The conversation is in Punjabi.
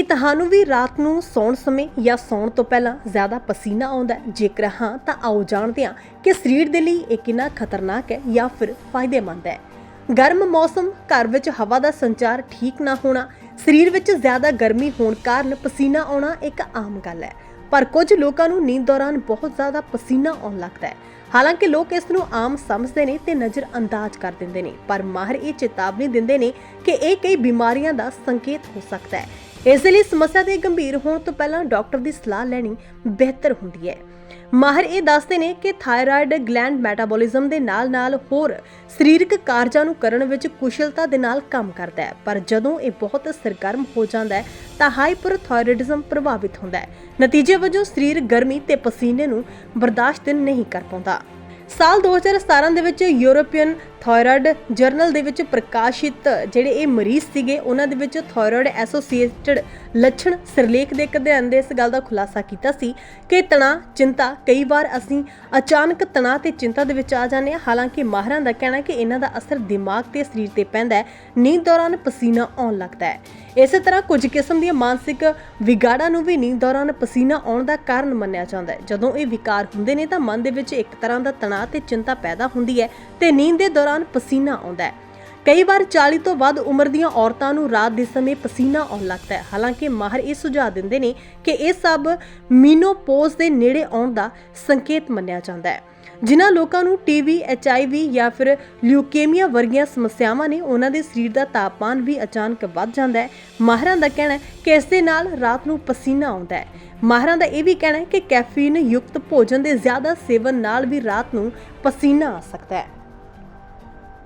ਕੀ ਤੁਹਾਨੂੰ ਵੀ ਰਾਤ ਨੂੰ ਸੌਣ ਸਮੇਂ ਜਾਂ ਸੌਣ ਤੋਂ ਪਹਿਲਾਂ ਜ਼ਿਆਦਾ ਪਸੀਨਾ ਆਉਂਦਾ ਹੈ? ਜੇਕਰ ਹਾਂ, ਤਾਂ ਆਓ ਜਾਣਦੇ ਹਾਂ ਕਿ ਸਰੀਰ ਦੇ ਲਈ ਇਹ ਕਿੰਨਾ ਖਤਰਨਾਕ ਹੈ ਜਾਂ ਫਿਰ ਫਾਇਦੇਮੰਦ ਹੈ। ਗਰਮ ਮੌਸਮ, ਘਰ ਵਿੱਚ ਹਵਾ ਦਾ ਸੰਚਾਰ ਠੀਕ ਨਾ ਹੋਣਾ, ਸਰੀਰ ਵਿੱਚ ਜ਼ਿਆਦਾ ਗਰਮੀ ਹੋਣ ਕਾਰਨ ਪਸੀਨਾ ਆਉਣਾ ਇੱਕ ਆਮ ਗੱਲ ਹੈ। ਪਰ ਕੁਝ ਲੋਕਾਂ ਨੂੰ ਨੀਂਦ ਦੌਰਾਨ ਬਹੁਤ ਜ਼ਿਆਦਾ ਪਸੀਨਾ ਆਉਣ ਲੱਗਦਾ ਹੈ। ਹਾਲਾਂਕਿ ਲੋਕ ਇਸ ਨੂੰ ਆਮ ਸਮਝਦੇ ਨੇ ਤੇ ਨਜ਼ਰ ਅੰਦਾਜ਼ ਕਰ ਦਿੰਦੇ ਨੇ, ਪਰ ਮਾਹਰ ਇਹ ਚੇਤਾਵਨੀ ਦਿੰਦੇ ਨੇ ਕਿ ਇਹ ਕਈ ਬਿਮਾਰੀਆਂ ਦਾ ਸੰਕੇਤ ਹੋ ਸਕਦਾ ਹੈ। ਇਸ ਲਈ ਸਮੱਸਿਆ ਦੇ ਗੰਭੀਰ ਹੋਣ ਤੋਂ ਪਹਿਲਾਂ ਡਾਕਟਰ ਦੀ ਸਲਾਹ ਲੈਣੀ ਬਿਹਤਰ ਹੁੰਦੀ ਹੈ। ਮਾਹਰ ਇਹ ਦੱਸਦੇ ਨੇ ਕਿ ਥਾਇਰਾਇਡ ਗਲੈਂਡ ਮੈਟਾਬੋਲਿਜ਼ਮ ਦੇ ਨਾਲ-ਨਾਲ ਹੋਰ ਸਰੀਰਕ ਕਾਰਜਾਂ ਨੂੰ ਕਰਨ ਵਿੱਚ ਕੁਸ਼ਲਤਾ ਦੇ ਨਾਲ ਕੰਮ ਕਰਦਾ ਹੈ। ਪਰ ਜਦੋਂ ਇਹ ਬਹੁਤ ਸਰਗਰਮ ਹੋ ਜਾਂਦਾ ਹੈ, ਤਾਂ ਹਾਈਪਰਥਾਇਰੋਇਡਜ਼ਮ ਪ੍ਰਭਾਵਿਤ ਹੁੰਦਾ ਹੈ। ਨਤੀਜੇ ਵਜੋਂ ਸਰੀਰ ਗਰਮੀ ਤੇ ਪਸੀਨੇ ਨੂੰ ਬਰਦਾਸ਼ਤ ਨਹੀਂ ਕਰ ਪਾਉਂਦਾ। ਸਾਲ 2017 ਦੇ ਵਿੱਚ ਯੂਰੋਪੀਅਨ ਥਾਇਰਾਇਡ ਜਰਨਲ ਦੇ ਵਿੱਚ ਪ੍ਰਕਾਸ਼ਿਤ ਜਿਹੜੇ ਇਹ ਮਰੀਜ਼ ਸੀਗੇ, ਉਹਨਾਂ ਦੇ ਵਿੱਚ ਥਾਇਰਾਇਡ ਐਸੋਸੀਏਟਡ ਲੱਛਣ ਸਿਰਲੇਖ ਦੇ ਇੱਕ ਅਧਿਐਨ ਦੇ ਇਸ ਗੱਲ ਦਾ ਖੁਲਾਸਾ ਕੀਤਾ ਸੀ ਕਿ ਤਣਾਅ, ਚਿੰਤਾ, ਕਈ ਵਾਰ ਅਸੀਂ ਅਚਾਨਕ ਤਣਾਅ ਤੇ ਚਿੰਤਾ ਦੇ ਵਿੱਚ ਆ ਜਾਂਦੇ ਹਾਂ। ਹਾਲਾਂਕਿ ਮਾਹਰਾਂ ਦਾ ਕਹਿਣਾ ਕਿ ਇਹਨਾਂ ਦਾ ਅਸਰ ਦਿਮਾਗ ਤੇ ਸਰੀਰ ਤੇ ਪੈਂਦਾ ਹੈ, ਨੀਂਦ ਦੌਰਾਨ ਪਸੀਨਾ ਆਉਣ ਲੱਗਦਾ ਹੈ। ਇਸੇ ਤਰ੍ਹਾਂ ਕੁਝ ਕਿਸਮ ਦੀਆਂ ਮਾਨਸਿਕ ਵਿਗਾੜਾਂ ਨੂੰ ਵੀ ਨੀਂਦ ਦੌਰਾਨ ਪਸੀਨਾ ਆਉਣ ਦਾ ਕਾਰਨ ਮੰਨਿਆ ਜਾਂਦਾ ਹੈ। ਜਦੋਂ ਇਹ ਵਿਕਾਰ ਹੁੰਦੇ ਨੇ ਤਾਂ ਮਨ ਦੇ ਵਿੱਚ ਇੱਕ ਤਰ੍ਹਾਂ ਦਾ ਤਣਾਅ ਤੇ ਚਿੰਤਾ ਪੈਦਾ ਹੁੰਦੀ ਹੈ ਤੇ ਨੀਂਦ ਦੇ ਦੌਰਾਨ ਪਸੀਨਾ ਆਉਂਦਾ ਹੈ। ਕਈ ਵਾਰ 40 ਤੋਂ ਵੱਧ ਉਮਰ ਦੀਆਂ ਔਰਤਾਂ ਨੂੰ ਰਾਤ ਦੇ ਸਮੇਂ ਪਸੀਨਾ ਆਉਣ ਲੱਗਦਾ ਹੈ। ਹਾਲਾਂਕਿ ਮਾਹਰ ਇਹ ਸੁਝਾਅ ਦਿੰਦੇ ਨੇ ਕਿ ਇਹ ਸਭ ਮੀਨੋਪੋਜ਼ ਦੇ ਨੇੜੇ ਆਉਣ ਦਾ ਸੰਕੇਤ ਮੰਨਿਆ ਜਾਂਦਾ ਹੈ। ਜਿਨ੍ਹਾਂ ਲੋਕਾਂ ਨੂੰ ਟੀਵੀ ਐਚਆਈਵੀ ਜਾਂ ਫਿਰ ਲਿਊਕੇਮੀਆ ਵਰਗੀਆਂ ਸਮੱਸਿਆਵਾਂ ਨੇ, ਉਹਨਾਂ ਦੇ ਸਰੀਰ ਦਾ ਤਾਪਮਾਨ ਵੀ ਅਚਾਨਕ ਵੱਧ ਜਾਂਦਾ ਹੈ। ਮਾਹਰਾਂ ਦਾ ਕਹਿਣਾ ਹੈ ਕਿ ਇਸ ਦੇ ਨਾਲ ਰਾਤ ਨੂੰ ਪਸੀਨਾ ਆਉਂਦਾ ਹੈ। ਮਾਹਰਾਂ ਦਾ ਇਹ ਵੀ ਕਹਿਣਾ ਹੈ ਕਿ ਕੈਫੀਨ ਯੁਕਤ ਭੋਜਨ ਦੇ ਜ਼ਿਆਦਾ ਸੇਵਨ ਨਾਲ ਵੀ ਰਾਤ ਨੂੰ ਪਸੀਨਾ ਆ ਸਕਦਾ ਹੈ।